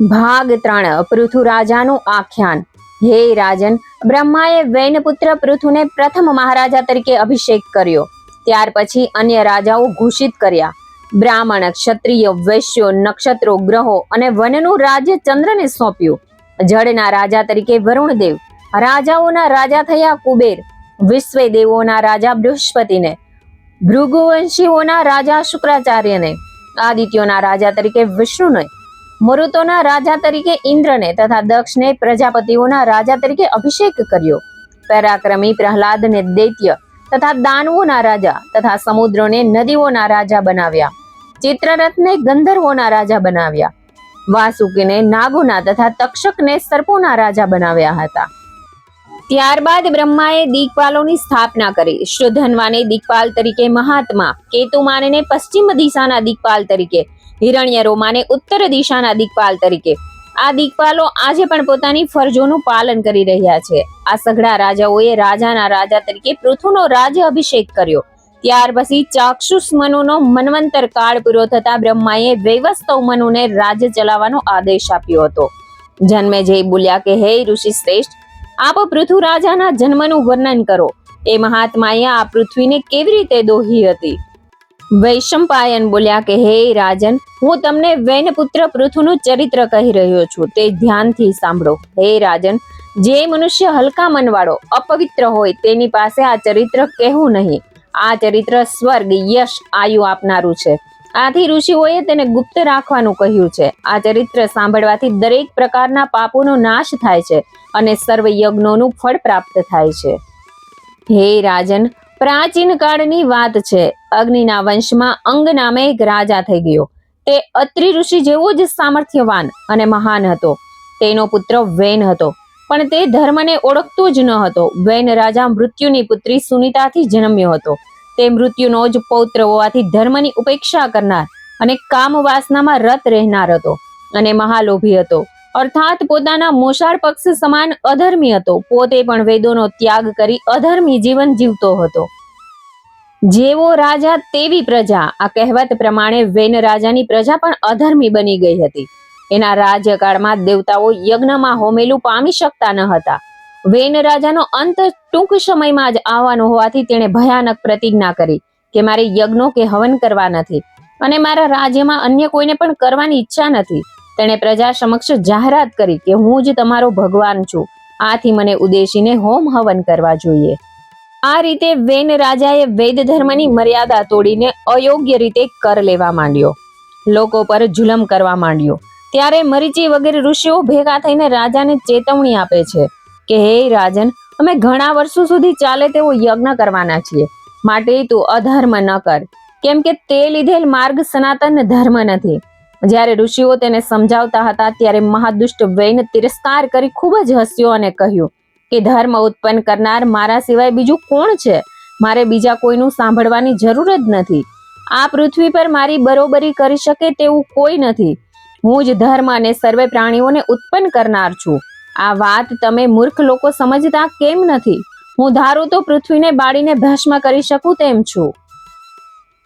ભાગ ત્રણ, પૃથુ રાજાનું આખ્યાન. હે રાજન, બ્રહ્માએ વૈનપુત્ર પૃથુને પ્રથમ મહારાજા તરીકે અભિષેક કર્યો. ત્યાર પછી અન્ય રાજાઓ ઘોષિત કર્યા. બ્રાહ્મણ, ક્ષત્રિય, વૈશ્યો, નક્ષત્રો, ગ્રહો અને વનનું રાજ્ય ચંદ્રને સોંપ્યું. જળના રાજા તરીકે વરુણદેવ, રાજાઓના રાજા થયા કુબેર, વિશ્વે દેવોના રાજા બૃહસ્પતિને, ભૃગુવંશીઓના રાજા શુક્રાચાર્યને, આદિત્યોના રાજા તરીકે વિષ્ણુને મરુતોના રાજા તરીકે ઇન્દ્રને તથા દક્ષને પ્રજાપતિઓના રાજા તરીકે અભિષેક કર્યો. પરાક્રમી પ્રહલાદને દૈત્ય તથા દાનવોના રાજા તથા સમુદ્રોને નદીઓના રાજા બનાવ્યા. ચિત્રરથને ગંધર્વોના રાજા બનાવ્યા. વાસુકીને નાગોના તથા તક્ષકને સર્પોના રાજા બનાવ્યા હતા. ત્યારબાદ બ્રહ્માએ દીકપાલોની સ્થાપના કરી. શુદ્ધનવાને દીકપાલ તરીકે મહાત્મા, કેતુમાનને પશ્ચિમ દિશાના દીકપાલ તરીકે હિરણ્યરોમાને ઉત્તર દિશાના દિક્પાલ તરીકે. આ દિક્પાલો આજે પણ પોતાની ફરજોનું પાલન કરી રહ્યા છે. આ સઘળા રાજાઓએ રાજાના રાજા તરીકે પૃથુનો રાજ્ય અભિષેક કર્યો. ત્યાર પછી ચાક્ષુષ મનુનો મનવંતર કાળ પૂરો થતા બ્રહ્માએ વૈવસ્તવ મનુને રાજ્ય ચલાવવાનો આદેશ આપ્યો હતો. જન્મે જય બોલ્યા કે, હે ઋષિ શ્રેષ્ઠ, આપ પૃથુ રાજાના જન્મનું વર્ણન કરો. એ મહાત્માએ આ પૃથ્વીને કેવી રીતે દોહી હતી? વૈશંપાયન બોલ્યા કે, હે રાજન, હું તમને વૈનપુત્ર પૃથુનું ચરિત્ર કહી રહ્યો છું. તે ધ્યાનથી સાંભળો. હે રાજન, જે મનુષ્ય હલકા મનવાળો, અપવિત્ર હોય, તેની પાસે આ ચરિત્ર કહેવું નહીં. આ ચરિત્ર સ્વર્ગ, યશ, આયુ આપનારું છે. આથી ઋષિઓએ તેને ગુપ્ત રાખવાનું કહ્યું છે. આ ચરિત્ર સાંભળવાથી દરેક પ્રકારના પાપોનો નાશ થાય છે અને સર્વ યજ્ઞોનું ફળ પ્રાપ્ત થાય છે. હે રાજન પ્રાચીન કાળની વાત છે. અગ્નિના વંશમાં અંગ નામે એક રાજા થઈ ગયો. તે અત્રિ ઋષિ જેવો જ સામર્થ્યવાન અને મહાન હતો. તેનો પુત્ર વૈન હતો. પણ તે ધર્મને ઓળખતો જ ન હતો. વૈન રાજા મૃત્યુની પુત્રી સુનિતાથી જન્મ્યો હતો. તે મૃત્યુનો જ પૌત્ર હોવાથી ધર્મની ઉપેક્ષા કરનાર અને કામ વાસનામાં રત રહેનાર હતો અને મહાલોભી હતો. અર્થાત પોતાના મોશાળ પક્ષ સમાન અધર્મી હતો. પોતે પણ વેદોનો ત્યાગ કરી અધર્મી જીવન જીવતો હતો. જેવો રાજા તેવી પ્રજા, આ કહેવત પ્રમાણે વેન રાજાની પ્રજા પણ અધર્મી બની ગઈ હતી. એના રાજ્યકાળમાં દેવતાઓ યજ્ઞમાં હોમેલું પામી શકતા ન હતા. વેન રાજાનો અંત ટૂંક સમયમાં જ આવવાનો હોવાથી તેણે ભયાનક પ્રતિજ્ઞા કરી કે મારે યજ્ઞો કે હવન કરવા નથી અને મારા રાજ્યમાં અન્ય કોઈને પણ કરવાની ઈચ્છા નથી. તેણે પ્રજા સમક્ષ જાહેરાત કરી કે હું જ તમારો ભગવાન છું. આથી મને ઉદ્દેશીને હોમ હવન કરવા જોઈએ. આ રીતે વેન રાજાએ વેદ ધર્મની મર્યાદા તોડીને અયોગ્ય રીતે કર લેવા માંડ્યો. લોકો પર જુલમ કરવા માંડ્યો. ત્યારે મરીચી વગેરે ઋષિઓ ભેગા થઈને રાજાને ચેતવણી આપે છે કે, હે રાજન, અમે ઘણા વર્ષો સુધી ચાલે તેવો યજ્ઞ કરવાના છીએ. માટે તું અધર્મ ન કર. કેમ કે તે લીધેલ માર્ગ સનાતન ધર્મ નથી. જ્યારે ઋષિઓ તેને સમજાવતા હતા ત્યારે મહાદુષ્ટ વૈન તિરસ્કાર કરી ખૂબ જ હસ્યો અને કહ્યું કે ધર્મ ઉત્પન્ન કરનાર મારા સિવાય બીજું કોણ છે? મારે બીજા કોઈનું સાંભળવાની જરૂર જ નથી. આ પૃથ્વી પર મારી બરોબરી કરી શકે તેવું કોઈ નથી. હું જ ધર્મ અને સર્વે પ્રાણીઓને ઉત્પન્ન કરનાર છું. આ વાત તમે મૂર્ખ લોકો સમજતા કેમ નથી? હું ધારું તો પૃથ્વીને બાળીને ભસ્મ કરી શકું તેમ છું.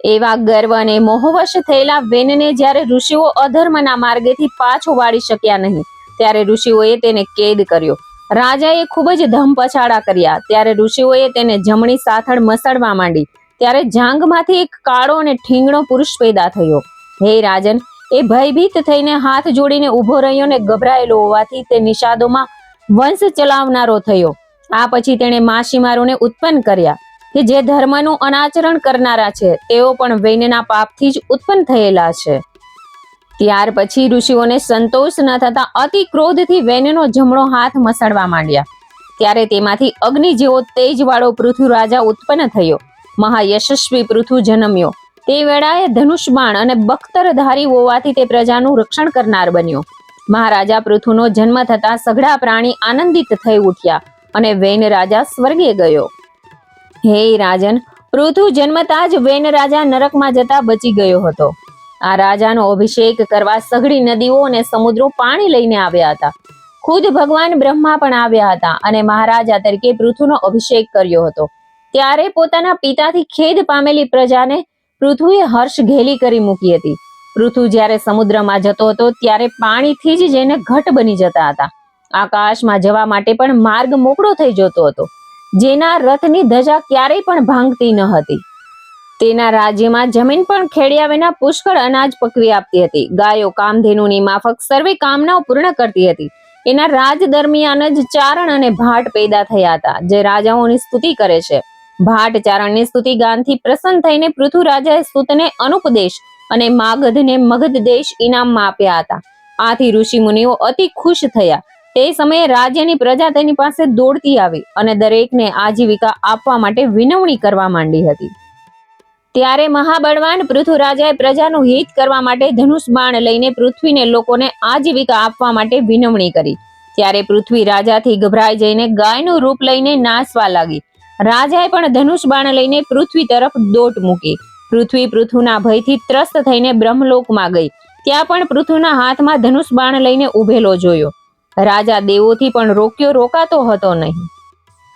એવા ગર્વ અને મોહવશ થયેલા વેનને જ્યારે ઋષિઓ અધર્મના માર્ગેથી પાછો વાળી શક્યા નહીં, ત્યારે ઋષિઓએ તેને કેદ કર્યો. રાજાએ ખૂબ જ ધમપછાડા કર્યા, ત્યારે ઋષિઓએ તેને જમણી સાથળ મસળવા માંડી, ત્યારે જાંગમાંથી એક કાળો અને ઠીંગણો પુરુષ પેદા થયો. હે રાજન, એ ભયભીત થઈને હાથ જોડીને ઊભો રહ્યો ને ગભરાયેલો હોવાથી તે નિષાદોમાં વંશ ચલાવનારો થયો. આ પછી તેણે માછીમારોને ઉત્પન્ન કર્યા. કે જે ધર્મનું અનાચરણ કરનારા છે, તેઓ પણ વૈનના પાપથી જ ઉત્પન્ન થયેલા છે. ત્યાર પછી ઋષિઓને સંતોષ ન થતા અતિ ક્રોધથી વૈનનો જમણો હાથ મસળવા માંડ્યા. ત્યારે તેમાંથી અગ્નિ જેવો તેજવાળો પૃથુ રાજા ઉત્પન્ન થયો. મહાયશસ્વી પૃથુ જન્મ્યો. તે વેળાએ ધનુષ બાણ અને બખ્તરધારી હોવાથી તે પ્રજાનું રક્ષણ કરનાર બન્યો. મહારાજા પૃથુનો જન્મ થતા સઘળા પ્રાણી આનંદિત થઈ ઉઠ્યા અને વૈન રાજા સ્વર્ગે ગયો. હે રાજન, પૃથુ જન્મતા જ વેન રાજા નરકમાં જતા બચી ગયો હતો. આ રાજાનો અભિષેક કરવા સઘળી નદીઓ અને સમુદ્રો પાણી લઈને આવ્યા હતા. ખુદ ભગવાન બ્રહ્મા પણ આવ્યા હતા અને મહારાજા તરીકે પૃથુનો અભિષેક કર્યો હતો. ત્યારે પોતાના પિતાથી ખેદ પામેલી પ્રજાને પૃથુએ હર્ષ ઘેલી કરી મૂકી હતી. પૃથુ જ્યારે સમુદ્રમાં જતો હતો ત્યારે પાણીથી જ જઈને ઘટ બની જતા હતા. આકાશમાં જવા માટે પણ માર્ગ મોકળો થઈ જતો હતો. જેના રથની ધજા ક્યારેય પણ ભાંગતી ન હતી. તેના રાજ્યમાં જમીન પણ ખેડ્યા વિના પુષ્કળ અનાજ પકવી આપતી હતી. ગાયો, કામધેનુની માફક સર્વે કામનાઓ પૂર્ણ કરતી હતી. એના રાજ દરમિયાન જ ચારણ અને ભાટ પેદા થયા હતા, જે રાજાઓની સ્તુતિ કરે છે. ભાટ ચારણની સ્તુતિ ગાનથી પ્રસન્ન થઈને પૃથુ રાજાએ સુતને અનુપદેશ અને માગધને મગધ દેશ ઇનામમાં આપ્યા હતા. આથી ઋષિ મુનિઓ અતિ ખુશ થયા. તે સમયે રાજ્યની પ્રજા તેની પાસે દોડતી આવી અને દરેકને આજીવિકા આપવા માટે વિનવણી કરવા માંડી હતી. ત્યારે મહાબળવાન પૃથુ રાજાએ પ્રજાનું હિત કરવા માટે ધનુષ બાણ લઈને પૃથ્વીને લોકોને આજીવિકા આપવા માટે વિનવણી કરી. ત્યારે પૃથ્વી રાજાથી ગભરાઈ જઈને ગાયનું રૂપ લઈને નાસવા લાગી. રાજાએ પણ ધનુષ બાણ લઈને પૃથ્વી તરફ દોટ મૂકી. પૃથ્વી પૃથ્વીના ભયથી ત્રસ્ત થઈને બ્રહ્મલોકમાં ગઈ. ત્યાં પણ પૃથ્વીના હાથમાં ધનુષ બાણ લઈને ઉભેલો જોયો. રાજા દેવોથી પણ રોક્યો રોકાતો હતો નહીં.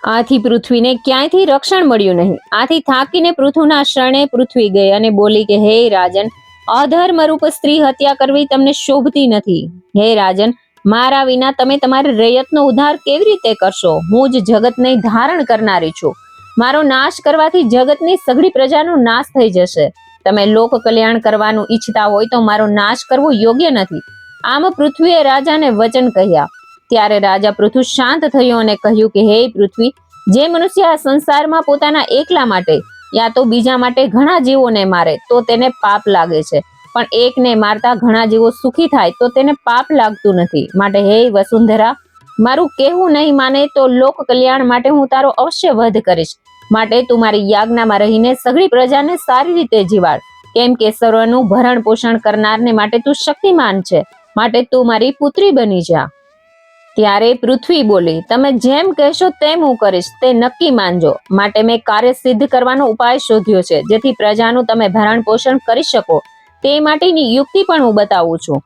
આથી પૃથ્વીને ક્યાંયથી રક્ષણ મળ્યું નહીં? આથી થાકીને પૃથુના શરણે પૃથ્વી ગઈ અને બોલી કે, હે રાજન, અધર્મ રૂપ સ્ત્રી હત્યા કરવી તમને શોભતી નથી. હે રાજન, મારા વિના તમે તમારા રયતનો ઉદ્ધાર કેવી રીતે કરશો? હું જ જગતને ધારણ કરનારી છું. મારો નાશ કરવાથી જગતની સઘળી પ્રજાનો નાશ થઈ જશે. તમે લોક કલ્યાણ કરવાનું ઈચ્છતા હોય તો મારો નાશ કરવો યોગ્ય નથી. આમ પૃથ્વીએ રાજાને વચન કહ્યા. ત્યારે રાજા પૃથુ શાંત થયો અને કહ્યું કે, હે પૃથ્વી, જે મનુષ્ય આ સંસારમાં પોતાના એકલા માટે યા તો બીજા માટે ઘણા જીવોને મારે, તો તેને પાપ લાગે છે. પણ એકને મારતા ઘણા જીવો સુખી થાય, તો તેને પાપ લાગતું નથી. માટે હે વસુંધરા, મારું કહેવું નહીં માને તો લોક કલ્યાણ માટે હું તારો અવશ્ય વધ કરીશ. માટે તું મારી યાજ્ઞામાં રહીને સઘળી પ્રજાને સારી રીતે જીવાડ. કેમ કે સર્વનું ભરણ પોષણ કરનારને માટે તું શક્તિમાન છે. માટે તું મારી પુત્રી બની જા. ત્યારે પૃથ્વી બોલી, તમે જેમ કહેશો તેમ હું કરીશ, તે નક્કી માનજો. માટે મેં કાર્ય સિદ્ધ કરવાનો ઉપાય શોધ્યો છે, જેથી પ્રજાનું તમે ભરણ પોષણ કરી શકો. તે માટેની યુક્તિ પણ હું બતાવું છું.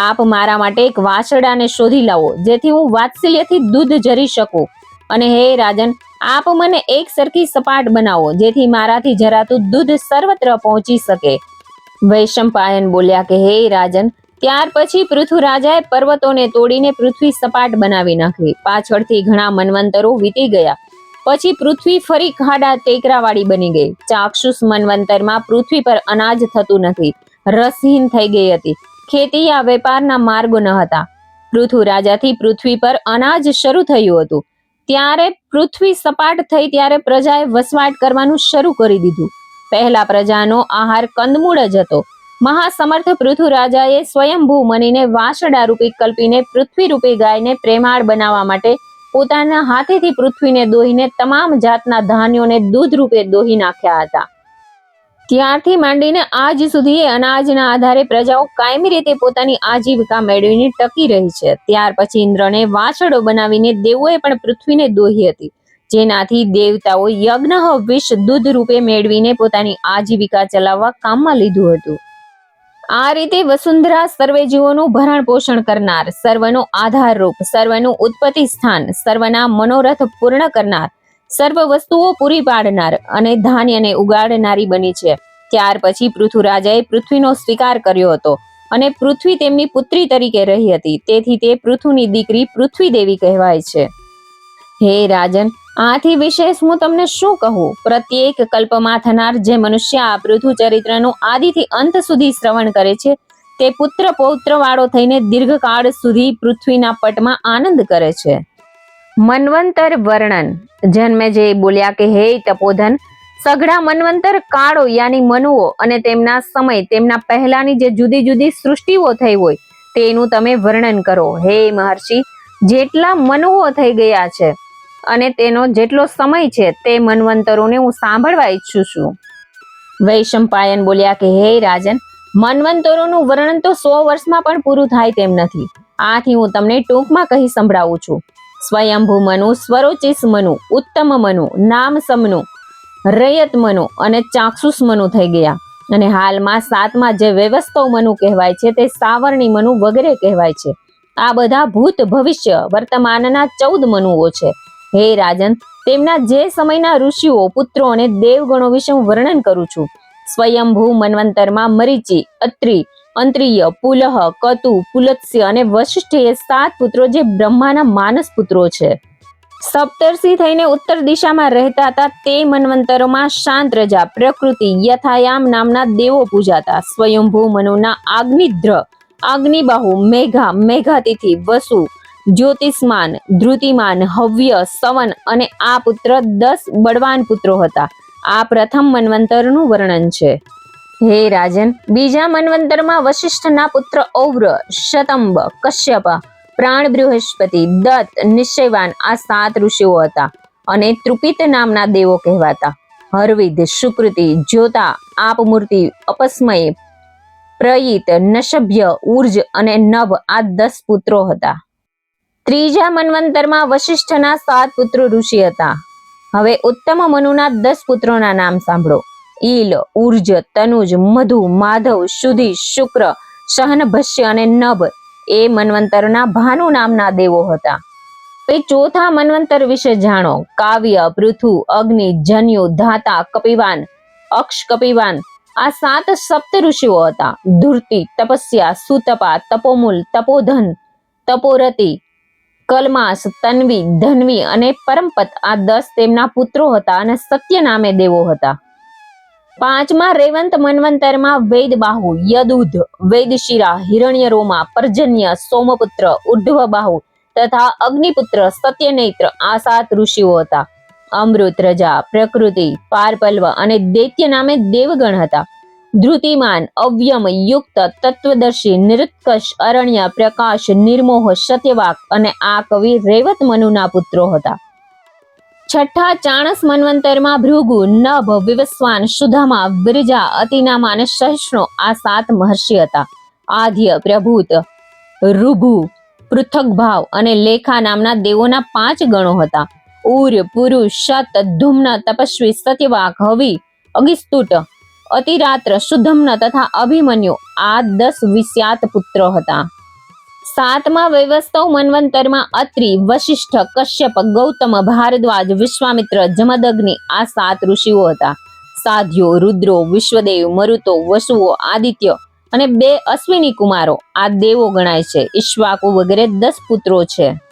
આપ મારા માટે એક વાછરડાને શોધી લાવો, જેથી હું વાત્સલ્યથી દૂધ જરી શકું. અને હે રાજન, આપ મને એક સરખી સપાટ બનાવો, જેથી મારાથી જરાતું દૂધ સર્વત્ર પહોંચી શકે. વૈશંપાયન બોલ્યા કે, હે રાજન ત્યાર પછી પૃથ્વરાજાએ પર્વતોને તોડીને પૃથ્વી સપાટ બનાવી નાખી. પાછળથી ઘણા મનવંતરો વીતી ગયા. પછી પૃથ્વી ફરી ખાડા ટેકરાવાળી બની ગઈ. ચાક્ષુષ મનવંતરમાં પૃથ્વી પર અનાજ થતું નથી. રસહીન થઈ ગઈ હતી. ખેતી આ વેપારના માર્ગો ન હતા. પૃથુ રાજાથી પૃથ્વી પર અનાજ શરૂ થયું હતું. ત્યારે પૃથ્વી સપાટ થઈ ત્યારે પ્રજાએ વસવાટ કરવાનું શરૂ કરી દીધું. પહેલા પ્રજાનો આહાર કંદમૂળ જ હતો. મહાસમર્થ પૃથુરાજાએ સ્વયંભૂ મનીને વાંસડા રૂપી કલ્પીને પૃથ્વી રૂપી ગાયને પ્રેમાળ બનાવવા માટે પોતાના હાથેથી પૃથ્વીને દોહીને તમામ જાતના ધાન્યોને દૂધ રૂપે દોહી નાખ્યા હતા. ત્યારથી માંડીને આજ સુધી અનાજના આધારે પ્રજાઓ કાયમી રીતે પોતાની આજીવિકા મેળવીને ટકી રહી છે. ત્યાર પછી ઇન્દ્રને વાછડો બનાવીને દેવોએ પણ પૃથ્વીને દોહી હતી. જેનાથી દેવતાઓ યજ્ઞ, વિષ, દૂધ રૂપે મેળવીને પોતાની આજીવિકા ચલાવવા કામમાં લીધું હતું. આ રીતે વસુંધરા સર્વે જીવોનું ભરણ પોષણ કરનાર, સર્વનો આધાર રૂપ, સર્વનું ઉત્પત્તિ સ્થાન, સર્વના મનોરથ પૂર્ણ કરનાર, સર્વ વસ્તુઓ પૂરી પાડનાર અને ધાન્યને ઉગાડનારી બની છે. ત્યાર પછી પૃથુ પૃથ્વીનો સ્વીકાર કર્યો હતો અને પૃથ્વી તેમની પુત્રી તરીકે રહી હતી. તેથી તે પૃથુની દીકરી પૃથ્વી દેવી કહેવાય છે. હે રાજન આથી વિશેષ હું તમને શું કહું? પ્રત્યેક કલ્પમાં થનાર જે મનુષ્ય આ પૃથુ ચરિત્રનું આદિથી અંત સુધી શ્રવણ કરે છે, તે પુત્ર પૌત્ર વાળો થઈને દીર્ઘકાળ સુધી પૃથ્વીના પટમાં આનંદ કરે છે. મન્વંતર વર્ણન. જન્મે જે બોલ્યા કે, હે તપોધન, સઘળા મન્વંતર કાળો, યાની મનુઓ અને તેમના સમય, તેમના પહેલાની જે જુદી જુદી સૃષ્ટિઓ થઈ હોય, તેનું તમે વર્ણન કરો. હે મહર્ષિ, જેટલા મનુઓ થઈ ગયા છે અને તેનો જેટલો સમય છે તે મન્વંતરોને હું સાંભળવા ઈચ્છું છું. વૈશંપાયન બોલ્યા કે, હે રાજન, મન્વંતરોનું વર્ણન તો સો વર્ષમાં પણ પૂરું થાય તેમ નથી. આથી હું તમને ટૂંકમાં કહી સંભળાવું છું. સ્વયંભુ મનુ, સ્વરોચિસ મનુ, ઉત્તમ મનુ, નામ સમનુ, રયત મનુ અને ચાક્ષુષ મનુ થઈ ગયા. અને હાલમાં સાતમા જે વ્યવસ્થો મનુ કહેવાય છે તે સાવરણી મનુ વગેરે કહેવાય છે. આ બધા ભૂત ભવિષ્ય વર્તમાનના ચૌદ મનુઓ છે. હે રાજન, તેમના જે સમયના ઋષિઓ પુત્રો અને દેવગણો વિશે હું વર્ણન કરું છું. સ્વયંભૂ મનવંતરમાં મરીચી, અત્રિ, અંત્રિય, પુલહ, કતુ, પુલત્સ્ય અને વશિષ્ઠ સાત પુત્રો જે બ્રહ્માના માનસ પુત્રો છે. સપ્તર્ષિ થઈને ઉત્તર દિશામાં રહેતા હતા, તે મનવંતરોમાં શાંત રજા, પ્રકૃતિ, યથાયામ નામના દેવો પૂજાતા. સ્વયંભૂ મનુના આગ્નિદ્ર અગ્નિબાહુ મેઘા, મેઘાતિથિ, વસુ જ્યોતિષમાન, ધૃતિમાન, હવ્ય, સવન અને આ પુત્ર દસ બળવાન પુત્રો હતા. આ પ્રથમ મન્વંતરનું વર્ણન છે. હે રાજન, બીજા મન્વંતરમાં વશિષ્ઠના પુત્ર ઔવ્ર, શતંબ, કશ્યપ પ્રાણ બૃહસ્પતિ દત્ત, નિશ્ચયવાન આ સાત ઋષિઓ હતા અને ત્રુપિત નામના દેવો કહેવાતા. હરવિદ, સુકૃતિ, જ્યોતા, આપમૂર્તિ, અપસ્મય, પ્રયિત, નશભ્ય, ઉર્જ અને નભ આ દસ પુત્રો હતા. ત્રીજા મન્વંતરમાં વશિષ્ઠના સાત પુત્રો ઋષિ હતા. હવે ઉત્તમ મનુના દસ પુત્રોના નામ સાંભળો. ઈલ, ઉર્જ, તનુજ, મધુ, માધવ, શુધિ, શુક્ર સહનભસ્ય અને નભ એ મન્વંતરના ભાનુ નામના દેવો હતા. ચોથા મન્વંતર વિશે જાણો. કાવ્ય, પૃથુ, અગ્નિ, જન્યુ, ધાતા, કપિવાન, અક્ષ કપિવાન આ સાત સપ્ત ઋષિઓ હતા. ધૂર્તિ, તપસ્યા, સુતપા, તપોમૂલ, તપોધન, તપોરતિ કલમાસ, તન્વી, ધનવી અને પરમપત આ દસ તેમના પુત્રો હતા અને સત્ય નામે દેવો હતા. પાંચમા રેવંત મન્વંતરમાં વેદબાહુ, યદુધ, વેદશિરા, હિરણ્યરોમા, પર્જન્ય, સોમપુત્ર ઉર્ધ્વબાહુ તથા અગ્નિપુત્ર, સત્યનેત્ર આ સાત ઋષિઓ હતા. અમૃત રજા પ્રકૃતિ, પારપલ્વ અને દૈત્ય નામે દેવગણ હતા. ધૃતિમાન અવ્યમ, યુક્ત, તત્વદર્શી, નિરુત્કર્ષ, અરણ્ય, પ્રકાશ, નિર્મોહ, સત્યવાક અને આ કવિ રેવત મનુના પુત્રો હતા. છઠ્ઠા ચાણસ મન્વંતરમાં ભૃગુ, નભ, વિવસ્વાન, સુધામા વિરજા અતિનામા અને સહિષ્ણુ આ સાત મહર્ષિ હતા. આદ્ય, પ્રભૂત ઋભુ પૃથક ભાવ અને લેખા નામના દેવોના પાંચ ગણો હતા. ઉર પુરુષ શત ધુમ્ન, તપસ્વી, સત્યવાક, હવિ, અગિસ્તુટ અતિરાત્ર શુદ્ધમ્ન તથા અભિમન્યુ આ દસ વિસ્યાત પુત્ર હતા. સાતમા વૈવસ્તવ મન્વંતરમાં અત્રિ વશિષ્ઠ કશ્યપ, ગૌતમ, ભારદ્વાજ, વિશ્વામિત્ર, જમદગ્નિ આ સાત ઋષિઓ હતા. સાધ્યો, રુદ્રો, વિશ્વદેવ, મરુતો, વસુઓ, આદિત્ય અને બે અશ્વિની કુમારો આ દેવો ગણાય છે. ઈશ્વાકુ વગેરે દસ પુત્રો છે.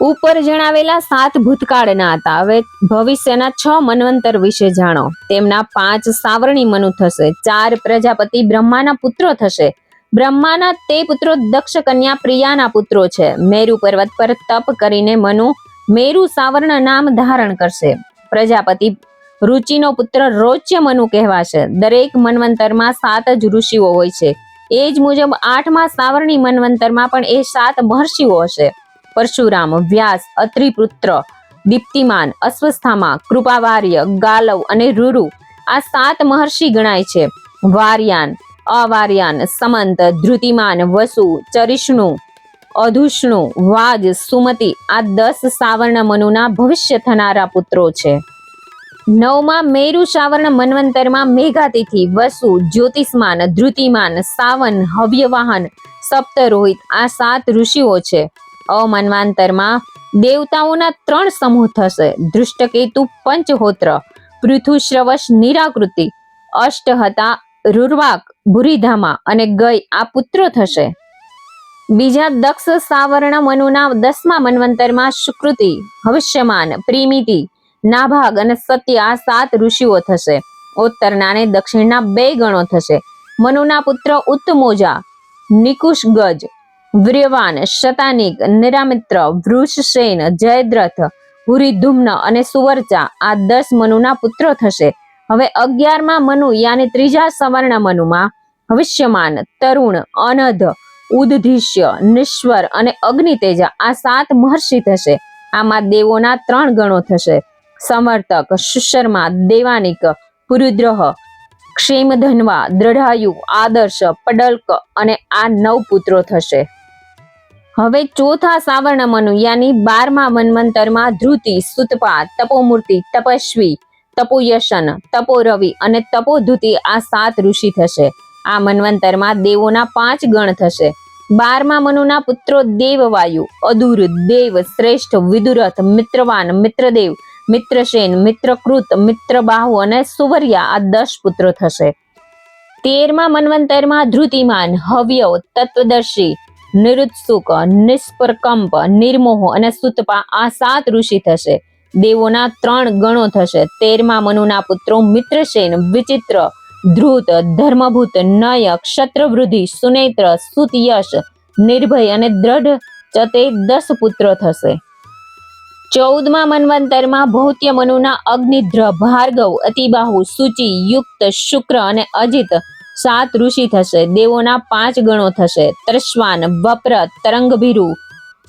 ઉપર જણાવેલા સાત ભૂતકાળના હતા. હવે ભવિષ્યના છ મનવંતર વિશે જાણો. તેમના પાંચ સાવરણી મનુ થશે. ચાર પ્રજાપતિ બ્રહ્માના પુત્રો થશે. બ્રહ્માના તે પુત્રો દક્ષ કન્યા પ્રિયાના પુત્રો છે. મેરુ પર્વત પર તપ કરીને મનુ મેરુ સાવર્ણ નામ ધારણ કરશે. પ્રજાપતિ રુચિનો પુત્ર રોચ્ય મનુ કહેવાશે. દરેક મન્વંતરમાં સાત જ ઋષિઓ હોય છે. એ જ મુજબ આઠમા સાવરણી મનવંતરમાં પણ એ સાત મહર્ષિઓ હશે. પરશુરામ, વ્યાસ, અત્રિપુત્ર, દીપ્તિમાન અસ્વસ્થામા કૃપાવાર્ય, ગાલવ અને રૂરુ આ સાત મહર્ષિ ગણાય છે. વાર્યાન, અવાર્યાન, સમંત ધૃતિમાન વસુ, ચરિષ્ણુ, અધુષ્ણુ વાજ સુમતિ આ દસ સાવર્ણ મનુના ભવિષ્ય થનારા પુત્રો છે. નવમાં મેરુ સાવર્ણ મનવંતરમાં મેઘાતિથિ, વસુ, જ્યોતિષમાન ધૃતિમાન સાવન, હવ્યવાહન, સપ્તરોહિત આ સાત ઋષિઓ છે. અમન્વાંતરમાં દેવતાઓના ત્રણ સમૂહ થશે. દૃષ્ટકેતુ પંચહોત્ર, પૃથુશ્રવશ, નિરાકૃતિ અષ્ટ હતા રૂર્વાક ભુરીધામા અને ગય આ પુત્રો થશે. બીજા દક્ષ સાવર્ણ મનુના દસમા મન્વંતરમાં સુકૃતિ ભવિષ્યમાન, પ્રીમિતિ, નાભાગ અને સત્ય આ સાત ઋષિઓ થશે. ઉત્તરના અને દક્ષિણના બે ગણો થશે. મનુના પુત્ર ઉત્તમોજા નિકુશ ગજ વ્ર્યવાન શતાનિક, નિરામિત્ર વૃષસેન જયદ્રથ, હુરિધુમ્ન અને સુવર્ચા આ દસ મનુના પુત્રો થશે. હવે અગિયારમાં મનુ, યાની ત્રીજા સવર્ણ મનુમાં ભવિષ્યમાન, તરુણ, અનધ, ઉદધિષ્ય, નિશ્વર અને અગ્નિતેજા આ સાત મહર્ષિ થશે. આમાં દેવોના ત્રણ ગણો થશે. સમર્થક, સુશર્મા, દેવાનિક, પુરુદ્રહ, ક્ષેમધનવા, દ્રઢાયુ, આદર્શ, પડલ્ક અને આ નવ પુત્રો થશે. હવે ચોથા સાવર્ણ મનુ યાની બારમા મન્વંતરમાં ધ્રુતિ, સુતપા, તપોમૂર્તિ, તપસ્વી, તપોયશન તપો રવિ અને તપોધુતિ આ સાત ઋષિ થશે. આ મન્વંતરમાં દેવોના પાંચ ગણ થશે. બારમા મનુના પુત્રો દેવવાયુ, અદુર, દેવ, શ્રેષ્ઠ, વિદુરથ, મિત્રવાન, મિત્રદેવ, મિત્રસેન, મિત્રકૃત, મિત્રબાહુ અને સુવર્યા આ દસ પુત્રો થશે. તેરમા મન્વંતરમાં ધૃતિમાન હવ્યવ તત્વદર્શી નિરુત્સુક નિષ્પરકંપ નિર્મોહ અને સુતપા આ સાત ઋષિ થશે. દેવોના ત્રણ ગણો થશે. તેરમા મનુના પુત્રો મિત્રસેન, વિચિત્ર ધ્રુત ધર્મભૂત નય ક્ષત્રવૃદ્ધિ, સુનેત્ર, સુતયશ, નિર્ભય અને દ્રઢ ચતે દસ પુત્ર થશે. ચૌદમા મનવંતરમાં ભૌત્ય મનુના અગ્નિદ્ર ભાર્ગવ, અતિબાહુ, સૂચિ, યુક્ત, શુક્ર અને અજિત સાત ઋષિ થશે, દેવોના પાંચ ગણો થશે. ત્રશ્વાન, વપ્ર, તરંગભીરુ,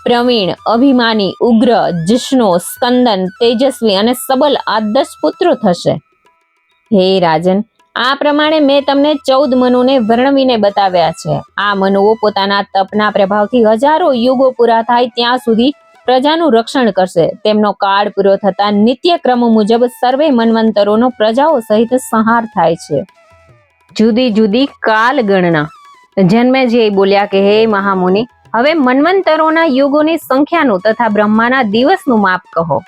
પ્રવીણ, અભિમાની, ઉગ્ર, જિષ્ણુ, સ્કંદન, તેજસ્વી અને સબલ આ દસ પુત્રો થશે. હે રાજન, આ પ્રમાણે મેં તમને ચૌદ મનુને વર્ણવીને બતાવ્યા છે. આ મનુઓ પોતાના તપના પ્રભાવથી હજારો યુગો પૂરા થાય ત્યાં સુધી પ્રજાનું રક્ષણ કરશે. તેમનો કાળ પૂરો થતા નિત્યક્રમ મુજબ સર્વે મનવંતરોનો પ્રજાઓ સહિત સંહાર થાય છે. જુદી જુદી કાલ ગણના જન્મેજય બોલ્યા કે, હે મહામુનિ, હવે મન્વંતરોના યુગોની સંખ્યાનું તથા બ્રહ્માના દિવસનું માપ કહો.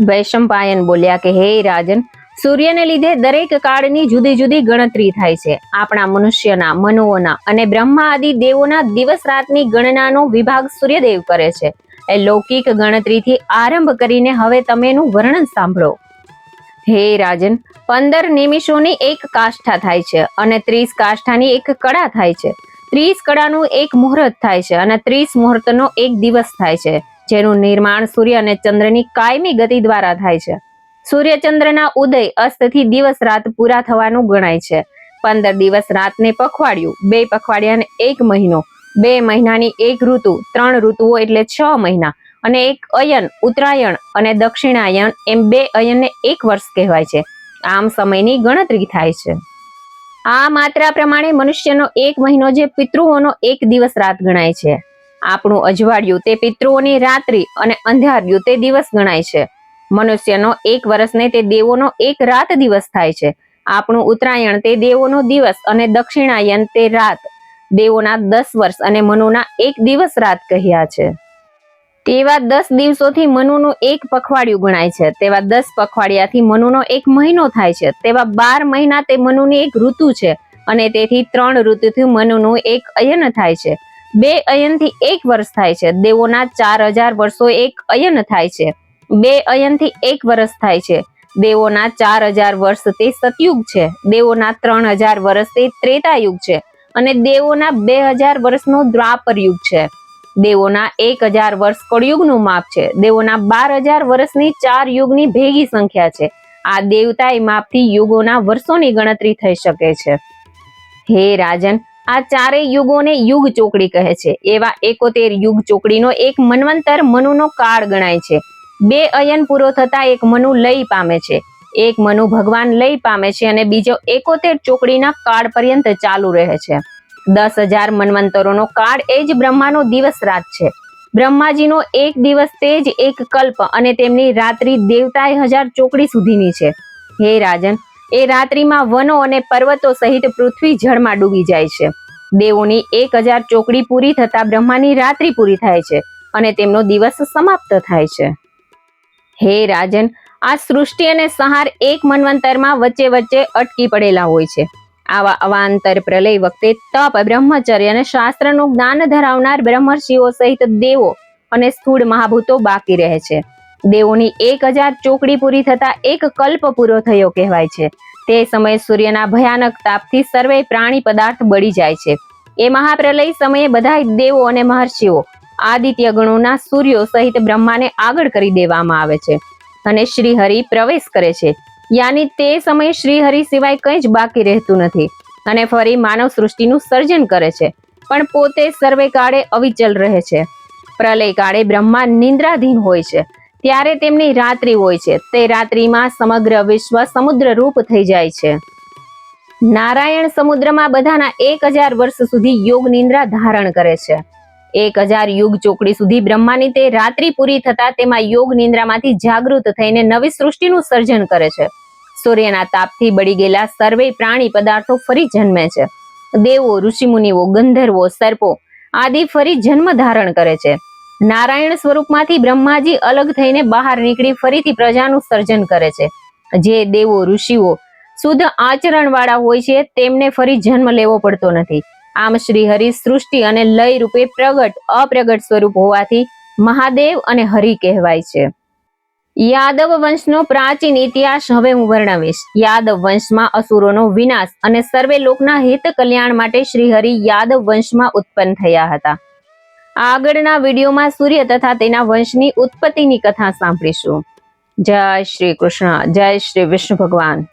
વૈશંપાયન બોલ્યા કે, હે રાજન, સૂર્યને લીધે દરેક કાળની જુદી જુદી ગણતરી થાય છે. આપણા મનુષ્યના, મનુઓના અને બ્રહ્મા આદિ દેવોના દિવસ રાતની ગણનાનો વિભાગ સૂર્યદેવ કરે છે. એ લૌકિક ગણતરીથી આરંભ કરીને હવે તમે એનું વર્ણન સાંભળો. હે રાજન, પંદર નિમિષોની એક કાષ્ઠા થાય છે અને ત્રીસ કાષ્ઠાની એક કડા થાય છે. ત્રીસ કડાનું એક મુહૂર્ત થાય છે અને ત્રીસ મુહૂર્તનો એક દિવસ થાય છે, જેનું નિર્માણ સૂર્ય અને ચંદ્રની કાયમી ગતિ દ્વારા થાય છે. સૂર્ય ચંદ્રના ઉદય અસ્તથી દિવસ રાત પૂરા થવાનું ગણાય છે. પંદર દિવસ રાતને પખવાડિયું, બે પખવાડિયાને એક મહિનો, બે મહિનાની એક ઋતુ, ત્રણ ઋતુઓ એટલે છ મહિના અને એક અયન, ઉત્તરાયણ અને દક્ષિણાયન એમ બે અયનને એક વર્ષ કહેવાય છે. આમ સમયની ગણતરી થાય છે. આ માત્રા પ્રમાણે મનુષ્યનો એક મહિનો જે પિતૃઓનો એક દિવસ રાત ગણાય છે. આપણું અજવાળિયું તે પિતૃઓની રાત્રિ અને અંધાર્યું તે દિવસ ગણાય છે. મનુષ્યનો એક વર્ષને તે દેવોનો એક રાત દિવસ થાય છે. આપણું ઉત્તરાયણ તે દેવોનો દિવસ અને દક્ષિણાયન તે રાત. દેવોના દસ વર્ષ અને મનુના એક દિવસ રાત કહ્યા છે. તેવા દસ દિવસોથી મનુનું એક પખવાડિયું ગણાય છે. તેવા દસ પખવાડિયાથી મનુનો એક મહિનો થાય છે. તેવા બાર મહિના તે મનુની એક ઋતુ છે અને તેથી ત્રણ ઋતુથી મનુનું એક અયન થાય છે. બે અયનથી એક વર્ષ થાય છે. દેવોના ચાર હજાર વર્ષો એક અયન થાય છે. બે અયનથી એક વર્ષ થાય છે. દેવોના ચાર હજાર વર્ષ તે સતયુગ છે. દેવોના ત્રણ હજાર વર્ષ તે ત્રેતાયુગ છે. અને દેવોના બે હજાર વર્ષનો દ્વાપર યુગ છે. દેવોના એક હજાર વર્ષ કળયુગનું માપ છે. દેવોના બાર હજાર વર્ષની ચાર યુગની ભેગી સંખ્યા છે. આ દેવતાઈ માપથી યુગોના વર્ષોની ગણતરી થઈ શકે છે. હે રાજન, આ ચારેય યુગોને યુગ ચોકડી કહે છે. એવા એકોતેર યુગ ચોકડીનો એક મન્વંતર મનુનો કાળ ગણાય છે. બે અયન પૂરો થતા એક મનુ લય પામે છે. એક મનુ ભગવાન લય પામે છે અને બીજો એકોતેર ચોકડીના કાળ પર્યંત ચાલુ રહે છે. દસ હજાર મનવંતરોનો કાળ એ જ બ્રહ્માનો દિવસ રાત છે. બ્રહ્માજીનો એક દિવસ તે જ એક કલ્પ અને તેમની રાત્રિ દેવતાએ હજાર ચોકડી સુધીની છે. હે રાજન, એ રાત્રિમાં વનો અને પર્વતો સહિત પૃથ્વી જળમાં ડૂબી જાય છે. દેવોની એક હજાર ચોકડી પૂરી થતા બ્રહ્માની રાત્રિ પૂરી થાય છે અને તેમનો દિવસ સમાપ્ત થાય છે. હે રાજન, આ સૃષ્ટિ અને સંહાર એક મનવંતરમાં વચ્ચે વચ્ચે અટકી પડેલા હોય છે. આવા અવાંતર પ્રલય વખતે તપ, બ્રહ્મચર્ય અને શાસ્ત્રનું જ્ઞાન ધરાવનાર બ્રહ્મર્ષિઓ સહિત દેવો અને સ્થૂળ મહાભૂતો બાકી રહે છે. દેવોની એક હજાર ચોકડી પૂરી થતા એક કલ્પ પૂરો થયો કહેવાય છે. તે સમયે સૂર્યના ભયાનક તાપથી સર્વે પ્રાણી પદાર્થ બળી જાય છે. એ મહાપ્રલય સમયે બધા દેવો અને મહર્ષિઓ, આદિત્ય ગણોના સૂર્યો સહિત બ્રહ્માને આગળ કરી દેવામાં આવે છે અને શ્રી હરિ પ્રવેશ કરે છે. યાની તે સમયે શ્રીહરિ સિવાય કંઈ જ બાકી રહેતું નથી અને ફરી માનવ સૃષ્ટિનું સર્જન કરે છે. પણ પોતે સર્વે કાળે અવિચલ રહે છે. પ્રલય કાળે બ્રહ્મા નિંદ્રાધીન હોય છે. ત્યારે તેમની રાત્રિ હોય છે. તે રાત્રિમાં સમગ્ર વિશ્વ સમુદ્ર રૂપ થઈ જાય છે. નારાયણ સમુદ્રમાં બધાના એક હજાર વર્ષ સુધી યોગ નિંદ્રા ધારણ કરે છે. એક હજાર યુગ ચોકડી સુધી બ્રહ્માની તે રાત્રિ પૂરી થતા તેમાં યોગ નિંદ્રામાંથી જાગૃત થઈને નવી સૃષ્ટિનું સર્જન કરે છે. સૂર્યના તાપથી બળી ગયેલા સર્વે પ્રાણી પદાર્થો ફરી જન્મે છે. દેવો, ઋષિમુનિઓ, ગંધર્વો, સર્પો આદિ ફરી જન્મ ધારણ કરે છે. નારાયણ સ્વરૂપમાંથી બ્રહ્માજી અલગ થઈને બહાર નીકળી ફરીથી પ્રજાનું સર્જન કરે છે. જે દેવો, ઋષિઓ શુદ્ધ આચરણવાળા હોય છે, તેમને ફરી જન્મ લેવો પડતો નથી. આમ શ્રી હરિ સૃષ્ટિ અને લય રૂપે પ્રગટ અપ્રગટ સ્વરૂપ હોવાથી મહાદેવ અને હરિ કહેવાય છે. યાદવ વંશનો પ્રાચીન ઇતિહાસ હવે હું વર્ણવીશ. યાદવ વંશમાં અસુરોનો વિનાશ અને સર્વે લોકના હિત કલ્યાણ માટે શ્રી હરિ યાદવ વંશમાં ઉત્પન્ન થયા હતા. આગળના વિડીયોમાં સૂર્ય તથા તેના વંશની ઉત્પત્તિની કથા સાંભળીશું. જય શ્રી કૃષ્ણ, જય શ્રી વિષ્ણુ ભગવાન.